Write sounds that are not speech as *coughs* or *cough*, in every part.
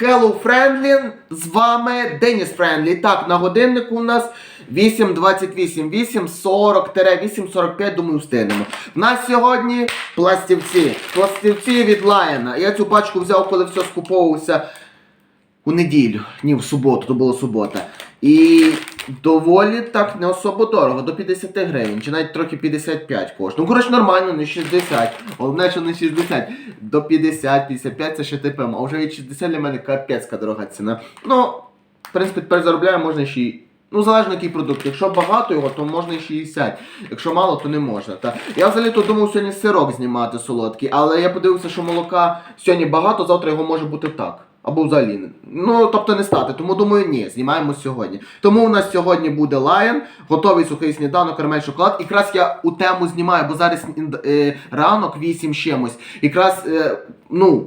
Hello Friendly, з вами Деніс Френдлі. Так, на годиннику у нас 8.28, 8.40-8.45, думаю, встигнемо. У сьогодні пластівці. Пластівці від Лайена. Я цю пачку взяв, коли все скуповувався у неділю. Ні, в суботу, то була субота. І доволі так не особо дорого, до 50 гривень, чи навіть трохи 55 коштує. Ну, коротше, нормально, не 60. Головне, що не 60. До 50, 55 це ще типом. А вже від 60 для мене капецька дорога ціна. Ну, в принципі, тепер заробляю можна ще й. Ну, залежно який продукт. Якщо багато його, то можна і 60. Якщо мало, то не можна. Та. Я взагалі то думав сьогодні сирок знімати солодкий, але я подивився, що молока сьогодні багато, завтра його може бути так. Або взагалі. Ну, тобто не стати. Тому думаю, ні, знімаємо сьогодні. Тому у нас сьогодні буде лайон, готовий сухий сніданок, карамель, шоколад. Якраз я у тему знімаю, бо зараз е, ранок 8 чимось. Якраз е, ну,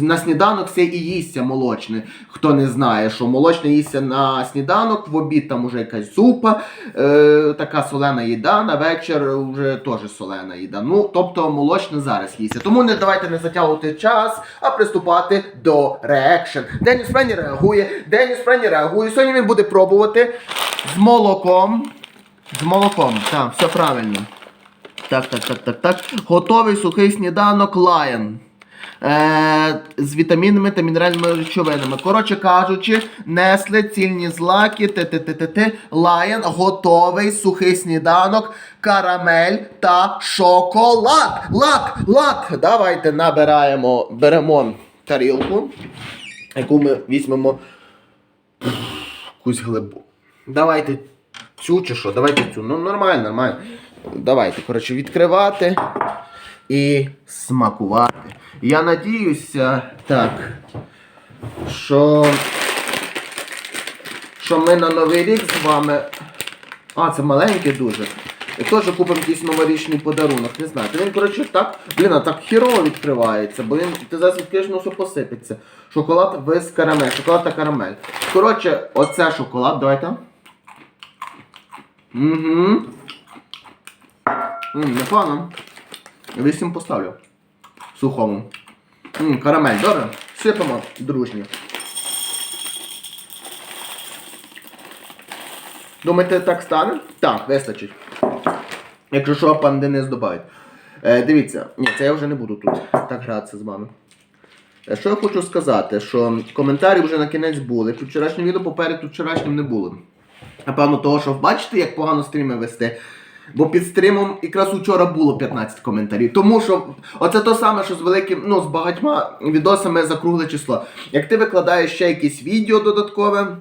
на сніданок все і їсться молочне. Хто не знає, що молочне їсться на сніданок, в обід там уже якась зупа, е, така солена їда, на вечір вже теж солена їда. Ну, тобто молочне зараз їсться. Тому не давайте не затягувати час, а приступати до реакшн. Деніс Френі реагує, Деніс Френі реагує. Сьогодні він буде пробувати з молоком. З молоком, так, все правильно. Так, так, так, так, так. Готовий сухий сніданок Lion. Е, з вітамінами та мінеральними речовинами. Коротше кажучи, несли цільні злаки, т-т-т-т-т, Lion, готовий сухий сніданок, карамель та шоколад. Лак, лак. Давайте набираємо, беремо тарілку, яку ми візьмемо якусь глибу. Давайте цю чи що? Давайте цю. Ну нормально, нормально. Давайте, коротше, відкривати і смакувати. Я надіюся, так, що, що ми на Новий рік з вами. А, це маленький дуже. Теж купимо якийсь новорічний подарунок. Не знаю. Він, коротше, так. Блін, а так хірово відкривається, бо він ти зараз відкриєш, ну посипеться. Шоколад без карамель. Шоколад та карамель. Коротше, оце шоколад, давайте. Угу. Непогано. Вісім поставлю. Сухому. М, карамель, добре. Сипемо дружні. Думаєте, так стане? Так, вистачить. Якщо що, пан Денис добавить. Е, дивіться, ні, це я вже не буду тут так гратися з вами. Е, Що я хочу сказати, що коментарі вже на кінець були. Під вчорашнім відео попереду вчорашнім не було. Напевно, того, що бачите, як погано стріми вести. Бо під стрімом якраз учора було 15 коментарів. Тому що оце то саме, що з великим, ну, з багатьма відосами за кругле число. Як ти викладаєш ще якесь відео додаткове.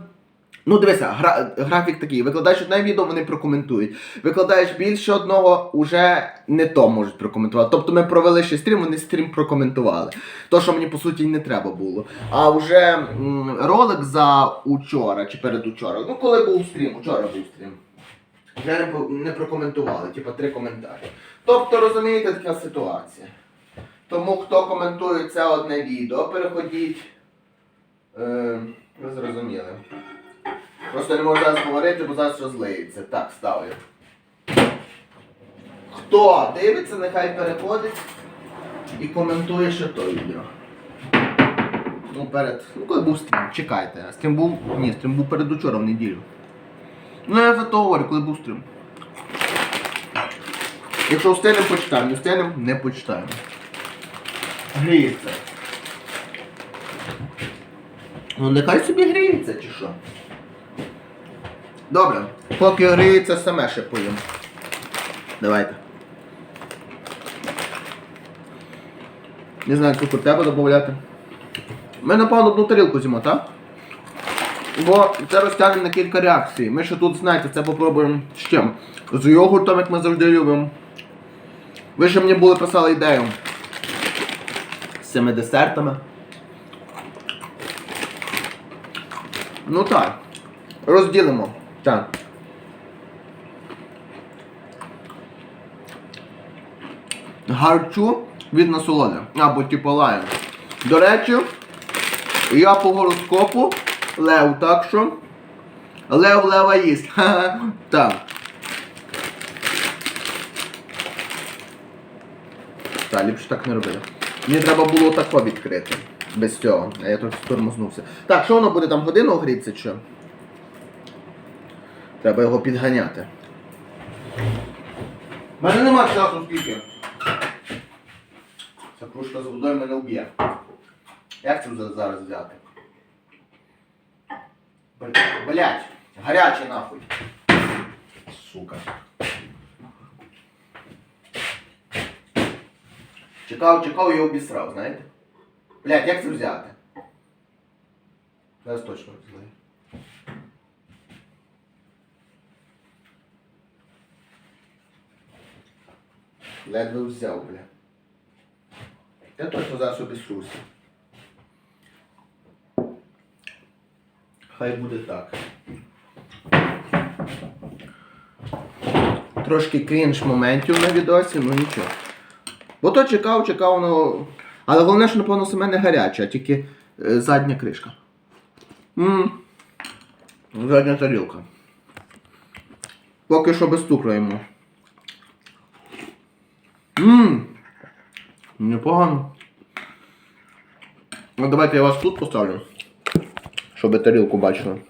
Ну, дивися, гра, графік такий. Викладаєш одне відео, вони прокоментують. Викладаєш більше одного, уже не то можуть прокоментувати. Тобто ми провели ще стрім, вони стрім прокоментували. То, що мені по суті не треба було. А вже м, ролик за учора чи передучора. Ну, коли був стрім, учора був стрім. Вже не, не прокоментували, типа три коментарі. Тобто, розумієте, така ситуація. Тому хто коментує це одне відео, переходіть. Е, ви зрозуміли. Просто не можу зараз говорити, бо зараз розлиється. Так, ставлю. Хто дивиться, нехай переходить і коментує ще то відео. Ну, перед. Ну, коли був стрім, чекайте. А Стрім був. Ні, стрім був перед учора в неділю. Ну, я за то говорю, коли був стрім. Якщо встигнемо, почитаємо, не встигнемо, не почитаємо. Гріється. Ну нехай собі гріється чи що. Добре, поки гріється, саме ще поїм. Давайте. Не знаю, цукор треба додати. Ми, напевно, одну тарілку з'їмо, так? Бо це розтягне на кілька реакцій. Ми ще тут, знаєте, це попробуємо з чим? З йогуртом, як ми завжди любимо. Ви ще мені були писали ідею. З цими десертами. Ну так. Розділимо. Так. Гарчу від насолоди. Або типу лайм. До речі, я по гороскопу лев, так що. Лев лева їсть. Ха-ха. Так. Так, ліпше так не робити. Мені треба було тако відкрити. без цього. А я трохи тормознувся. Так, що воно буде там годину грітися чи? Треба його підганяти. У мене нема часу скільки. Ця кружка з водою мене вб'є. Як це зараз взяти? Бл- Блять, гаряче нахуй. Сука. Чекав, чекав і обісрав, знаєте? Блять, як це взяти? Зараз точно розглядаю. Ледве взяв, бля. Я точно зараз обісруся. Хай буде так. Трошки крінж моментів на відосі, ну нічого. Бо то чекав, чекав, ну. Але головне, що, напевно, саме не гаряче, а тільки е, задня кришка. Ммм. Задня тарілка. Поки що без цукру йому. Непогано. Ну давайте я вас тут поставлю. Щоб тарілку бачили.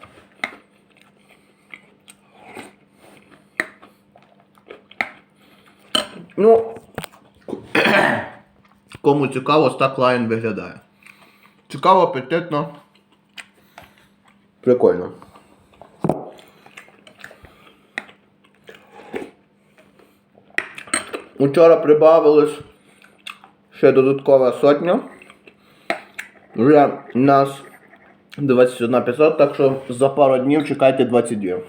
Ну. *coughs* Кому цікаво, ось так лайн виглядає. Цікаво, апетитно. Прикольно. Учора прибавилось ще додаткова сотня. Вже у нас 21 500, так що за пару днів чекайте 22.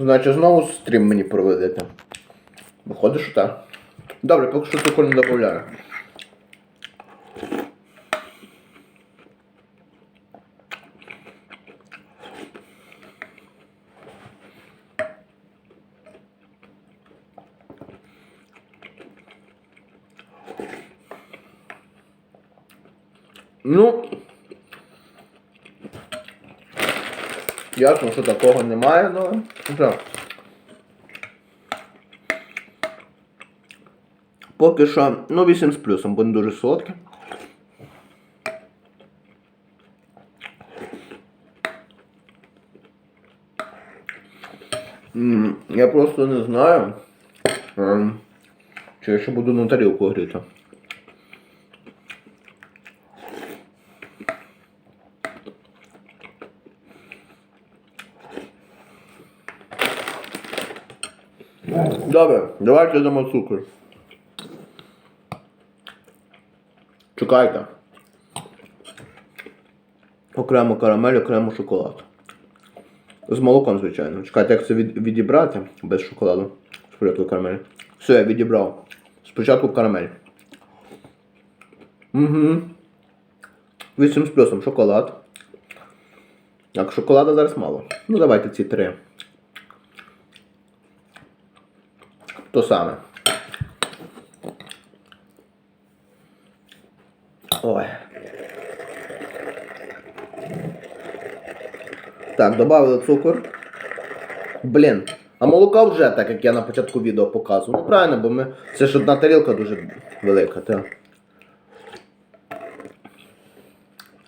Значить, знову стрім мені проведете. Виходить, що так. Добре, поки що цукор не додаю. Ну. Ясно, що такого немає, але. Так. Поки що, ну 8 з плюсом, бо не дуже солодке. Я просто не знаю, ем, чи я ще буду на тарілку гріти. Добре, давайте дамо цукор. Чекайте. Окремо карамель, окремо шоколад. З молоком, звичайно. Чекайте, як це від, відібрати без шоколаду. Спочатку карамель. Все, я відібрав. Спочатку карамель. Угу. 8 з плюсом шоколад. Так, шоколада зараз мало. Ну давайте ці три. То саме. Ой. Так, додали цукор. Блін. А молока вже, так як я на початку відео показував. Ну правильно, бо ми. Це ж одна тарілка дуже велика, так.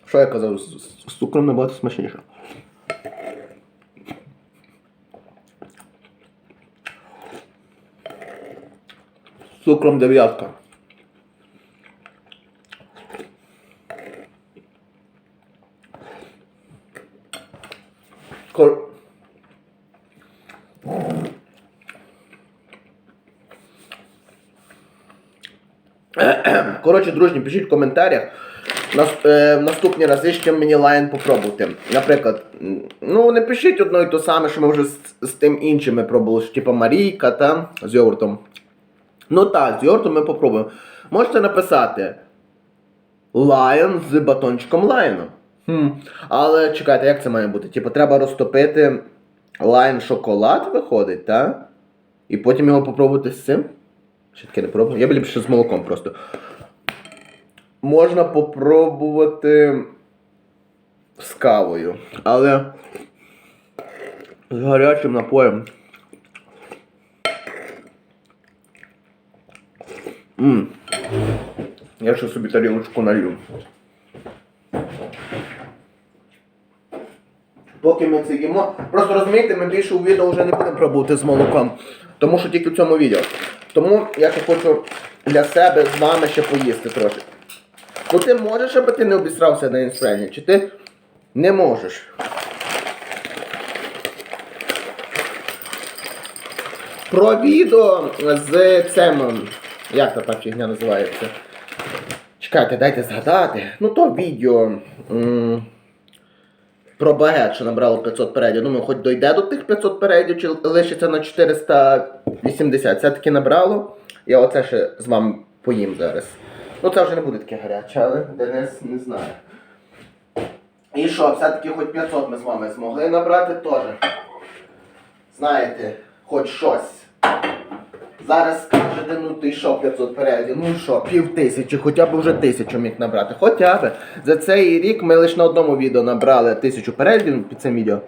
Що я казав? З, цукром набагато смачніше. З цукром дев'ятка. Кор... *clears throat* Коротше, дружні, пишіть в коментарях. Нас, е, в наступні рази ще мені лайн попробувати. Наприклад, ну не пишіть одно і то саме, що ми вже з, з тим іншими пробували, що типу Марійка та з йогуртом. Ну так, з йогуртом ми попробуємо. Можете написати Lion з батончиком лайну. Хм. Але чекайте, як це має бути? Типу, треба розтопити лайн шоколад, виходить, так? І потім його попробувати з цим. Ще таке не пробував. Я б ліпше з молоком просто. Можна попробувати з кавою. Але з гарячим напоєм. Мм. Я ще собі тарілочку налью. Поки ми це їмо. Просто розумієте, ми більше у відео вже не будемо пробувати з молоком. Тому що тільки в цьому відео. Тому я хочу для себе з вами ще поїсти трохи. Ну ти можеш, аби ти не обісрався на інстрені, чи ти не можеш? Про відео з цим. Як та та фігня називається? Чекайте, дайте згадати. Ну то відео. м, про багет, що набрало 500 передів. Думаю, хоч дойде до тих 500 передів, чи лишиться на 480. Все-таки набрало. Я оце ще з вами поїм зараз. Ну це вже не буде таке гаряче, але Денис не знає. І що, все-таки хоч 500 ми з вами змогли набрати теж. Знаєте, хоч щось. Зараз скажете, ну ти що 500 переглядів, ну що, пів тисячі, хоча б вже тисячу міг набрати. Хоча б. За цей рік ми лише на одному відео набрали тисячу переглядів під цим відео.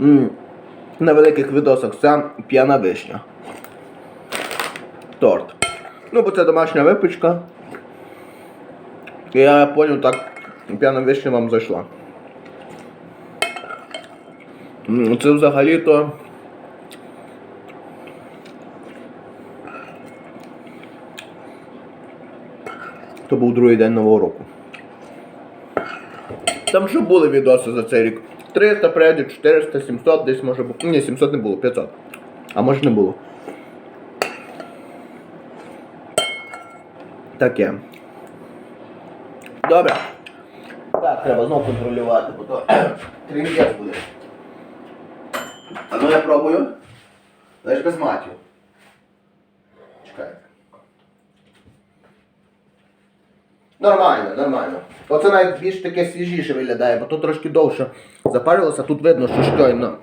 М, На великих відосах це п'яна вишня. Торт. Ну, бо це домашня випічка. І я поняв, так п'яна вишня вам зайшла. М, Це взагалі-то. То був другий день Нового року. Там що були відоси за цей рік? 300 передів, 400, 700 десь може було. Ні, 700 не було, 500. А може не було. Таке. Добре. Так, треба знову контролювати, бо то *coughs* трендець буде. А ну я пробую. Лиш без матів. Чекайте. Нормально, нормально. Оце навіть більш таке свіжіше виглядає, бо тут трошки довше запарилося, тут видно, що щойно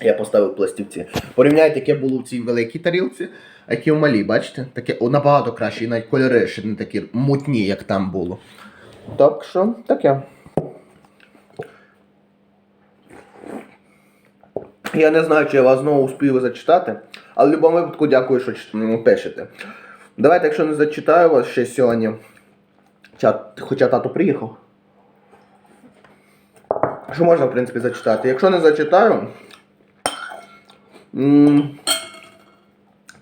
я поставив пластівці. Порівняйте, яке було в цій великій тарілці, а яке в малій, бачите? Таке о, набагато краще, і навіть кольори ще не такі мутні, як там було. Так що, таке. Я не знаю, чи я вас знову успію зачитати, але в будь-якому випадку дякую, що пишете. Давайте, якщо не зачитаю вас ще сьогодні. Ча- Хоча тато приїхав. Що можна, в принципі, зачитати? Якщо не зачитаю.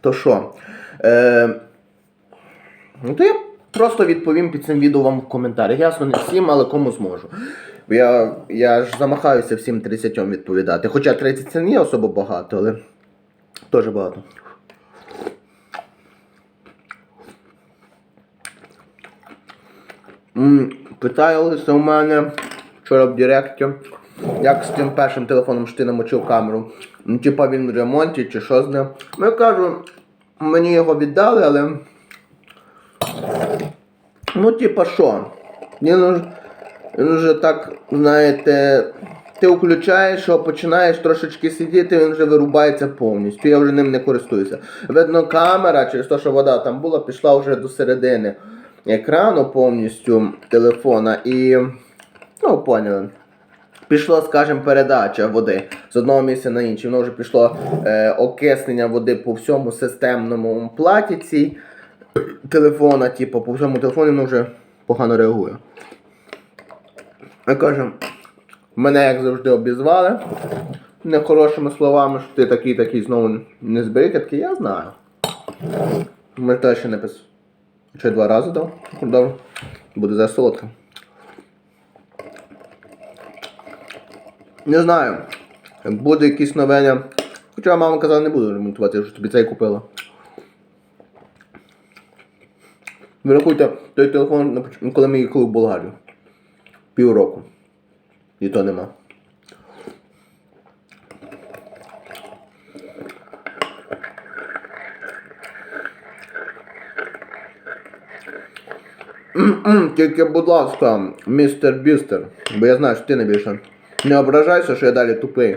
То що? Е, ну, то я просто відповім під цим відео вам в коментарях. Ясно, не всім, але кому зможу. Я, я ж замахаюся всім 30 відповідати. Хоча 30 це не є особо багато, але теж багато. Питалися у мене вчора в Директі, як з тим першим телефоном що ти намочив камеру. Ну, типа він в ремонті чи що з ним. Ну я кажу, мені його віддали, але. Ну, типа що? Він вже так, знаєте, ти включаєш його, починаєш трошечки сидіти, він вже вирубається повністю. Я вже ним не користуюся. Видно, камера, через те, що вода там була, пішла вже до середини екрану повністю телефона і. Ну, поняли. Пішло, скажімо, передача води з одного місця на інше. Воно вже пішло е, окиснення води по всьому системному платі цій телефона, типу, по всьому телефону воно вже погано реагує. Я кажу, мене як завжди обізвали нехорошими словами, що ти такий такий знову не зберіть, я такий, я знаю. Ми теж ще не пис. Ще два рази дав. Добре. Буде за солодко. Не знаю. Буде якісь новення. Хоча мама казала, не буду ремонтувати, я вже тобі цей купила. Ви той телефон, коли ми їхали в Болгарію. Півроку. І то нема. Тільки, будь ласка, містер Бістер, бо я знаю, що ти не. Не ображайся, що я далі тупий.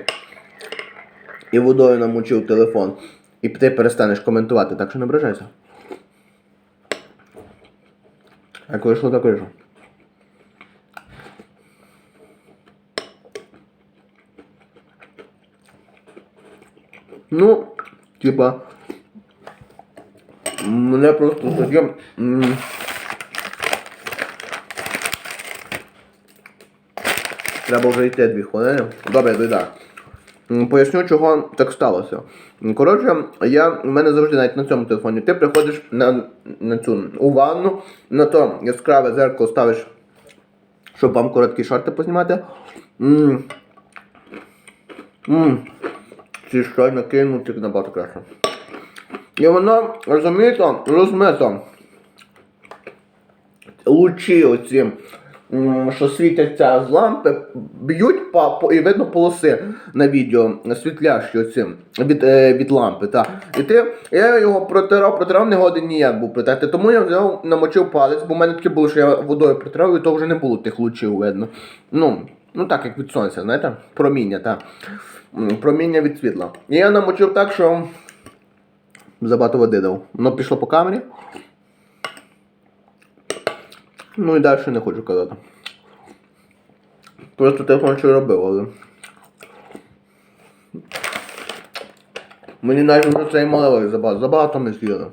І водою намочив телефон. І ти перестанеш коментувати, так що не ображайся. Як вийшло, так вийшло. Ну, типа. Мене просто таке. Треба вже йти дві хвилини. Добре, доїдаю. М, Поясню, чого так сталося. Коротше, я, в мене завжди навіть на цьому телефоні. Ти приходиш на, на цю у ванну, на то яскраве зеркало ставиш, щоб вам короткі шорти познімати. М. М. Ці щойно кинуть тільки набагато краще. І воно, розумієте, розмито. Лучі оці, що світяться з лампи, б'ють по, і видно полоси на відео, світлящі оці від, е, від лампи. Та. І ти, я його протирав, протирав, не годин ніяк був протерти. Тому я взяв, намочив палець, бо в мене таке було, що я водою протирав, і то вже не було тих лучів видно. Ну, ну так, як від сонця, знаєте, проміння, так. Проміння від світла. І я намочив так, що забагато води дав. Воно пішло по камері. Ну і далі не хочу казати. Просто телефон що робив, але. Мені навіть вже цей малевий забагато. Забагато ми з'їли.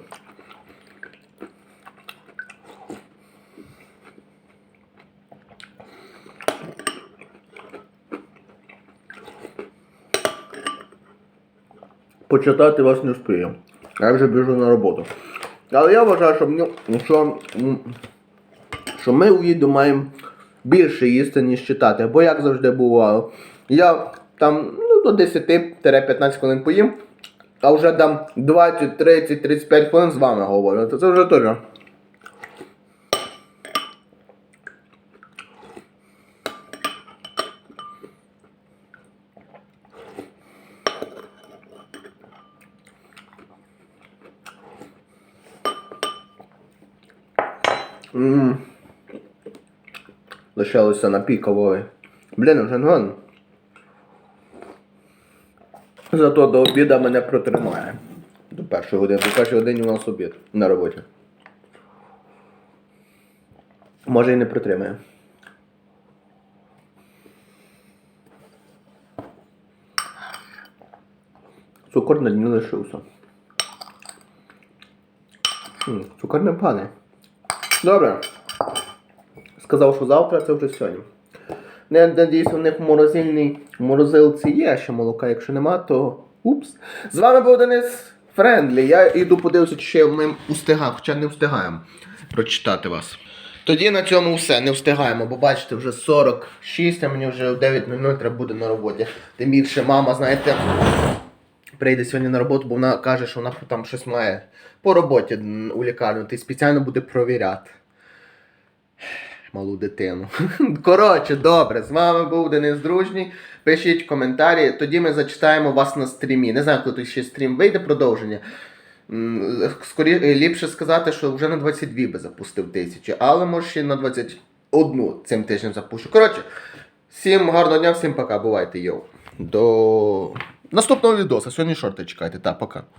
Почитати вас не встигаю. Я вже біжу на роботу. Але я вважаю, що, мені- що, м, що ми у їду маємо більше їсти, ніж читати. Бо як завжди бувало. Я там ну, до 10-15 хвилин поїм, а вже там 20, 30, 35 хвилин з вами говорю. Це вже теж. Ммм. Лишилося напій кавовий. Блін, вже. Зато до обіду мене протримає. До першої години. До першої години у нас обід на роботі. Може і не протримає. Цукор на дні лишився. Цукор не пане. Добре. Сказав, що завтра це вже сьогодні. Не надіюсь, у них в морозильній морозилці є ще молока, якщо нема, то упс. З вами був Денис Френдлі. Я йду подивлюся, чи ще ми встигаємо, хоча не встигаємо прочитати вас. Тоді на цьому все, не встигаємо, бо бачите, вже 46, а мені вже в 9.00 треба буде на роботі. Тим більше мама, знаєте, прийде сьогодні на роботу, бо вона каже, що вона там щось має по роботі у лікарню, ти спеціально буде провіряти. Малу дитину. *laughs* Коротше, добре, з вами був Денис Дружній. Пишіть коментарі, тоді ми зачитаємо вас на стрімі. Не знаю, коли тут ще стрім вийде продовження. М, Скорі... Ліпше сказати, що вже на 22 би запустив тисячі, але може ще на 21 цим тижнем запущу. Коротше, всім гарного дня, всім пока, бувайте, йоу. До наступного відео. Сьогодні шорти чекайте, та, пока.